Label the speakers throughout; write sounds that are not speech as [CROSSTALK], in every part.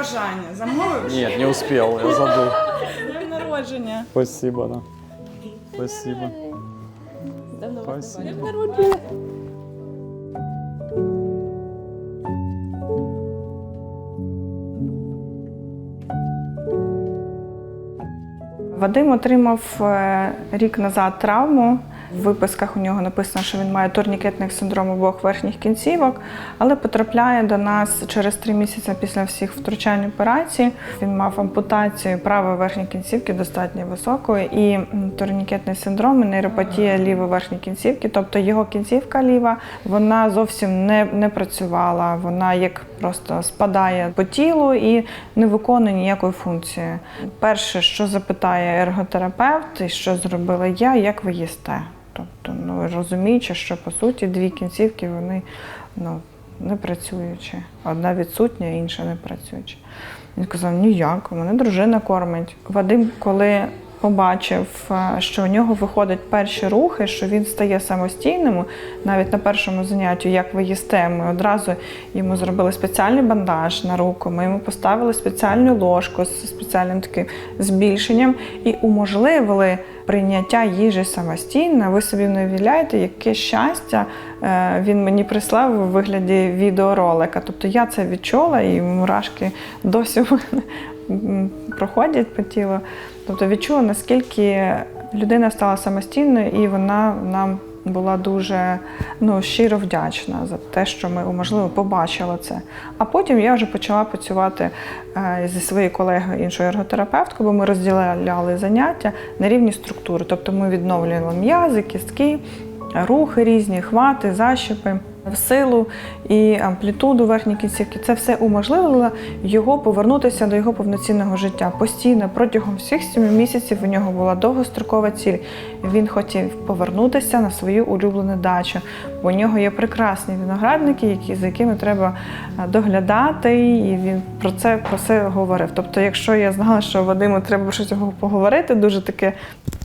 Speaker 1: бажання. Замовив?
Speaker 2: Нет, не успел, я забыл.
Speaker 1: З Днем народження.
Speaker 2: Спасибо, да. Спасибо. Спасибо.
Speaker 1: Вадим отримав е, рік назад травму. В виписках у нього написано, що він має турнікетний синдром обох верхніх кінцівок, але потрапляє до нас через три місяці після всіх втручань операцій. Він мав ампутацію правої верхньої кінцівки достатньо високої, і турнікетний синдром і нейропатія лівої верхньої кінцівки, тобто його кінцівка ліва, вона зовсім не, не працювала. Вона як просто спадає по тілу і не виконує ніякої функції. Перше, що запитає ерготерапевт, і що зробила я, як ви їсте? Тобто, ну розуміючи, що по суті дві кінцівки вони ну, не працюючі. Одна відсутня, інша не працююча. Він сказав, ніяк, мене дружина кормить. Вадим, коли побачив, е, що у нього виходять перші рухи, що він стає самостійним, навіть на першому занятті, як ви їсте, ми одразу йому зробили спеціальний бандаж на руку, ми йому поставили спеціальну ложку з спеціальним таким збільшенням і уможливили прийняття їжі самостійно. Ви собі не уявляєте, яке щастя е, він мені прислав у вигляді відеоролика. Тобто я це відчула, і мурашки досі проходять по тілу. Тобто відчула, наскільки людина стала самостійною, і вона нам була дуже ну, щиро вдячна за те, що ми, можливо, побачили це. А потім я вже почала працювати е, зі своєю колегою іншою ерготерапевткою, бо ми розділяли заняття на рівні структури. Тобто ми відновлювали м'язи, кістки, рухи різні, хвати, защіпи. В силу і амплітуду верхньої кінцівки це все уможливило його повернутися до його повноцінного життя. Постійно протягом всіх семи місяців у нього була довгострокова ціль. Він хотів повернутися на свою улюблену дачу. Бо у нього є прекрасні виноградники, які за якими треба е, доглядати, і він про це про це говорив. Тобто, якщо я знала, що Вадиму треба щось поговорити, дуже таке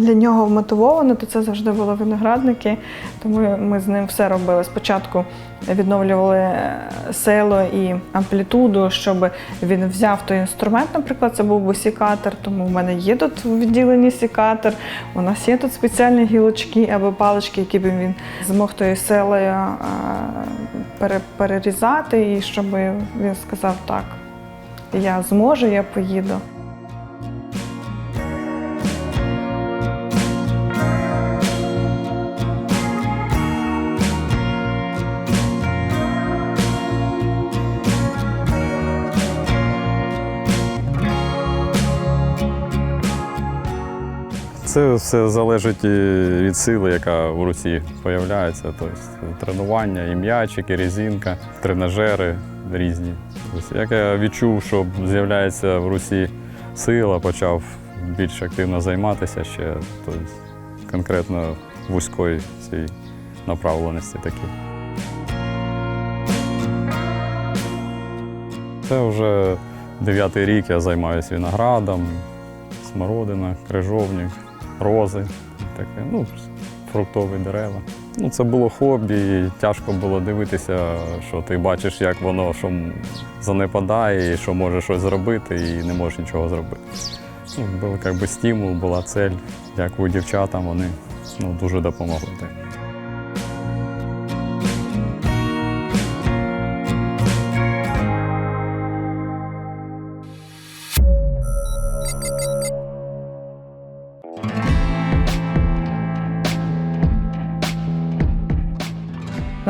Speaker 1: для нього вмотивовано, то це завжди були виноградники. Тому ми з ним все робили. Спочатку відновлювали е, село і амплітуду, щоб він взяв той інструмент. Наприклад, це був би сікатор, тому в мене є тут в відділенні сікатор. У нас є тут спеціальні гілочки або палички, які би він змог тою селею е, перерізати, і щоб він сказав так. Я зможу, я поїду.
Speaker 3: Це все залежить від сили, яка в руці з'являється. Тобто тренування, і м'ячики, резинка, тренажери різні. Тобто, як я відчув, що з'являється в руці сила, почав більш активно займатися ще, тобто, конкретно вузької цієї направленості такій. Це вже дев'ятий рік я займаюся виноградом, смородина, крижовник, рози, таке, ну, фруктові дерева. Ну, це було хобі, і тяжко було дивитися, що ти бачиш, як воно що занепадає, і що може щось зробити, і не можеш нічого зробити. Ну, був якби стимул, була цель. як у дівчатам, вони ну, дуже допомогли.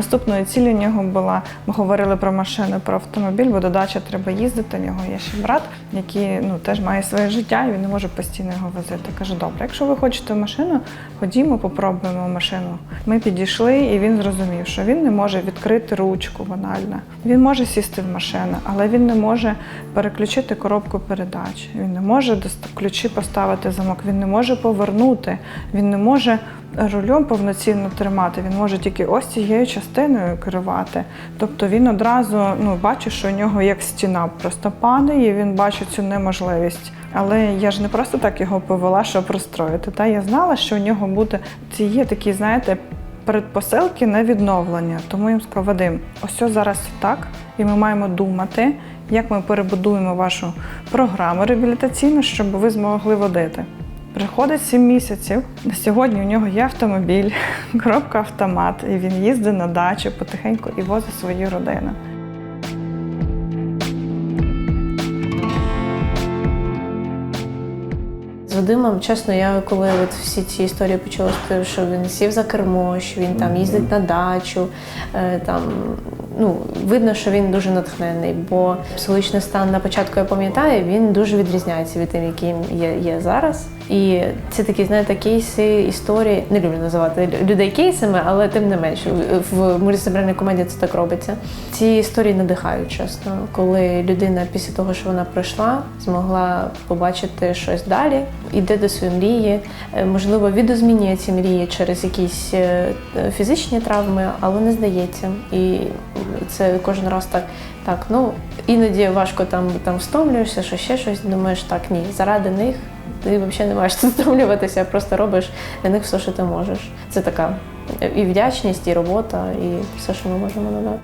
Speaker 1: Наступною ціллю у нього була, ми говорили про машину, про автомобіль, бо до дачі треба їздити. У нього є ще брат, який ну, теж має своє життя, і він не може постійно його возити. Кажу, добре, якщо ви хочете машину, ходімо, попробуємо машину. Ми підійшли, і він зрозумів, що він не може відкрити ручку банально. Він може сісти в машину, але він не може переключити коробку передач. Він не може ключі поставити замок, він не може повернути, він не може рулем повноцінно тримати. Він може тільки ось цією частиною керувати. Тобто він одразу ну, бачить, що у нього як стіна просто падає, він бачить цю неможливість. Але я ж не просто так його повела, щоб розстроїти. Та я знала, що у нього буде ці є такі, знаєте, передпосилки на відновлення. Тому їм сказав, Вадим, ось зараз так, і ми маємо думати, як ми перебудуємо вашу програму реабілітаційну, щоб ви змогли водити. Приходить 7 місяців. На сьогодні у нього є автомобіль, [LAUGHS] коробка автомат, і він їздить на дачу потихеньку і возить свою родину.
Speaker 4: З Вадимом, чесно, я коли от всі ці історії почула, що- що він сів за кермо, що він там їздить на дачу. е, Там, ну, видно, що він дуже натхнений, бо психологічний стан на початку я пам'ятаю, він дуже відрізняється від тим, яким є, є зараз. І це такі, знаєте, кейси, історії. Не люблю називати людей кейсами, але тим не менше, в мультисебральній комедії це так робиться. Ці історії надихають, чесно, коли людина після того, що вона пройшла, змогла побачити щось далі, іде до своєї мрії, е, можливо, відозмінює ці мрії через якісь е, фізичні травми, але не здається. І це кожен раз так. Так, ну іноді важко там, там встомлюєшся, що ще щось. Думаєш, так, ні, заради них ти взагалі не маєш тут [LAUGHS] втомлюватися, просто робиш для них все, що ти можеш. Це така і вдячність, і робота, і все, що ми можемо надати.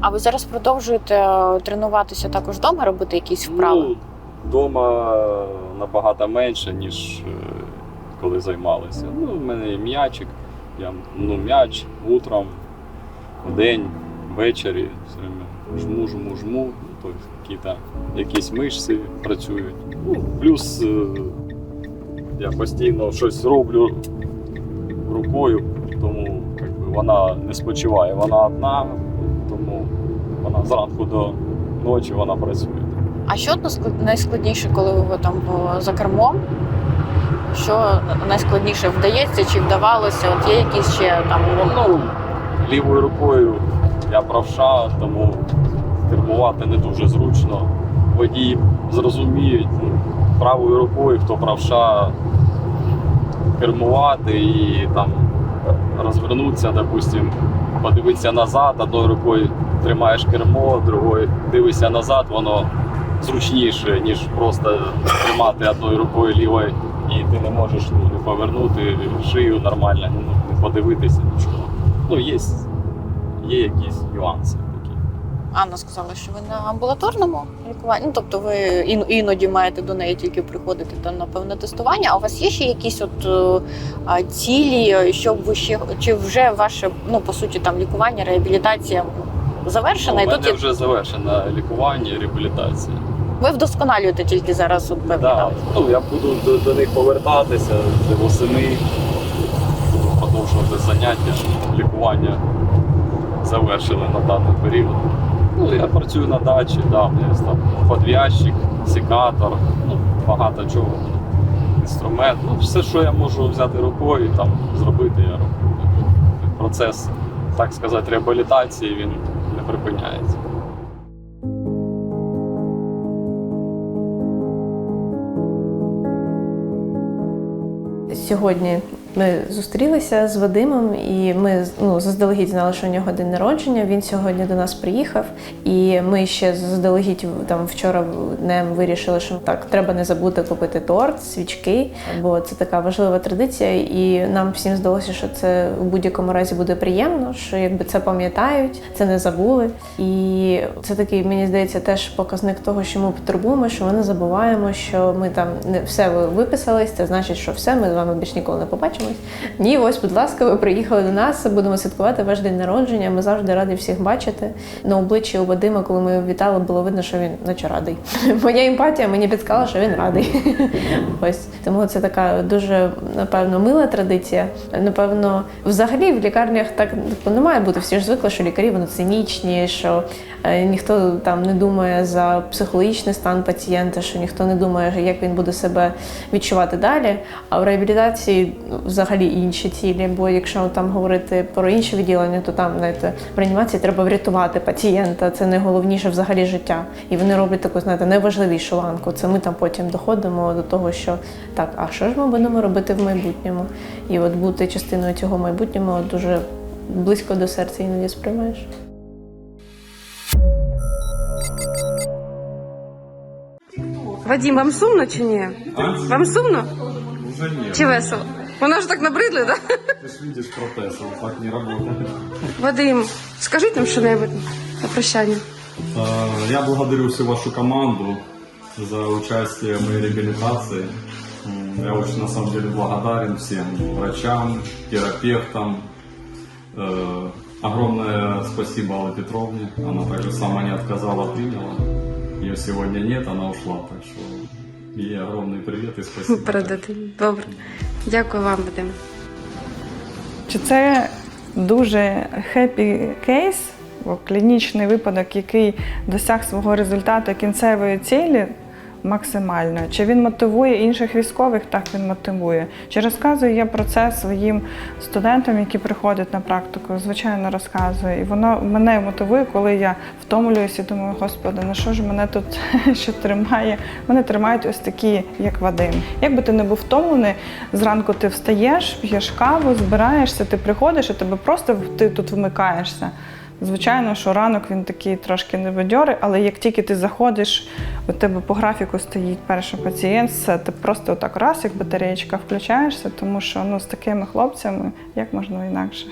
Speaker 5: А ви зараз продовжуєте е, тренуватися також вдома, робити якісь вправи?
Speaker 3: Ну, вдома набагато менше, ніж е, коли займалися. Ну, в мене є м'ячик, я ну, м'яч утром, вдень, ввечері, все время жму, жму, жму, тобто якісь, мишці працюють. Ну, плюс е, я постійно щось роблю рукою, тому би, вона не спочиває. Вона одна, тому вона зранку до ночі вона працює.
Speaker 5: А що найскладніше, коли ви там е, за кермом? Що найскладніше вдається чи вдавалося? От є якісь ще там
Speaker 3: Ну, лівою рукою я правша, тому кермувати не дуже зручно. Водії зрозуміють ну, правою рукою, хто правша, кермувати і там розвернутися, допустим, подивитися назад, одною рукою тримаєш кермо, другою дивишся назад, воно зручніше, ніж просто тримати одною рукою лівою, і ти не можеш ну, повернути шию нормально, ну, не подивитися нічого. Ну, є, є якісь нюанси такі.
Speaker 5: Анна сказала, що ви на амбулаторному лікуванні. Ну тобто ви іноді маєте до неї тільки приходити там на певне тестування. А у вас є ще якісь от е, а, цілі, щоб ви ще чи вже ваше ну по суті там лікування, реабілітація завершена?
Speaker 3: У
Speaker 5: і
Speaker 3: мене
Speaker 5: тут
Speaker 3: вже завершено лікування реабілітація.
Speaker 5: Ви вдосконалюєте тільки зараз от певні
Speaker 3: Да, ну, я буду до, до них повертатися вже восени, буду продовжувати заняття. Лікування завершили на даний період. Ну, я працюю на дачі, да, у мене є там подв'язчик, секатор, ну, багато чого. Інструмент. Ну, все, що я можу взяти рукою, там, зробити, я роблю. Процес, так сказати, реабілітації він не припиняється.
Speaker 4: Сьогодні ми зустрілися з Вадимом, і ми ну, заздалегідь знали, що у нього день народження. Він сьогодні до нас приїхав, і ми ще заздалегідь там вчора днем вирішили, що так треба не забути купити торт, свічки, бо це така важлива традиція. І нам всім здалося, що це в будь-якому разі буде приємно, що якби це пам'ятають, це не забули. І це такий, мені здається, теж показник того, що ми потребуємо, що ми не забуваємо, що ми там не все ви виписались. Це значить, що все, ми з вами більш ніколи не побачимось. Ні, ось, будь ласка, ви приїхали до нас, будемо святкувати ваш день народження. Ми завжди раді всіх бачити. На обличчі у Вадима, коли ми його вітали, було видно, що він наче радий. [LAUGHS] Моя емпатія мені підказала, що він радий. [LAUGHS] Ось тому це така дуже напевно мила традиція. Напевно, взагалі в лікарнях так типу, не має бути. Всі ж звикли, що лікарі вони цинічні, що е, ніхто там не думає за психологічний стан пацієнта, що ніхто не думає, як він буде себе відчувати далі. А в реабілітації ну, взагалі інші цілі. Бо якщо там говорити про інші відділення, то там знаєте, в реанімації треба врятувати пацієнта. Це найголовніше взагалі життя. І вони роблять таку, знаєте, найважливішу ланку. Це ми там потім доходимо до того, що так, а що ж ми будемо робити в майбутньому? І от бути частиною цього майбутнього дуже близько до серця іноді сприймаєш.
Speaker 6: Вадим, вам сумно чи ні? Вам сумно?
Speaker 3: Уже нет.
Speaker 6: Чи весело? Воно ж так набридли, так? Да?
Speaker 3: Ты ж видишь протез, он так не работает.
Speaker 6: Вадим, скажіть нам що-небудь на прощання.
Speaker 3: Э, Я благодарю всю вашу команду за участие в моей реабилитации. М, Я очень на самом деле благодарен всем врачам, терапевтам. Э, Огромное спасибо Алле Петровне. Она также сама не отказала, приняла. Ее сегодня нет, она ушла. Так что ей огромный привет и спасибо.
Speaker 6: Передати. Добре. Дякую вам, Вадим.
Speaker 1: Чи це дуже хеппі кейс, клінічний випадок, який досяг свого результату кінцевої цілі максимально? Чи він мотивує інших військових? Так він мотивує. Чи розказую я про це своїм студентам, які приходять на практику? Звичайно, розказую. І воно мене мотивує, коли я втомлююся і думаю, господи, ну що ж мене тут [LAUGHS] що тримає? Мене тримають ось такі, як Вадим. Якби ти не був втомлений, зранку ти встаєш, п'єш каву, збираєшся, ти приходиш, і тебе просто ти тут вмикаєшся. Звичайно, що ранок він такий трошки небадьорий, але як тільки ти заходиш, у тебе по графіку стоїть перший пацієнт, все, ти просто отак раз, як батареєчка включаєшся, тому що ну, з такими хлопцями як можна інакше.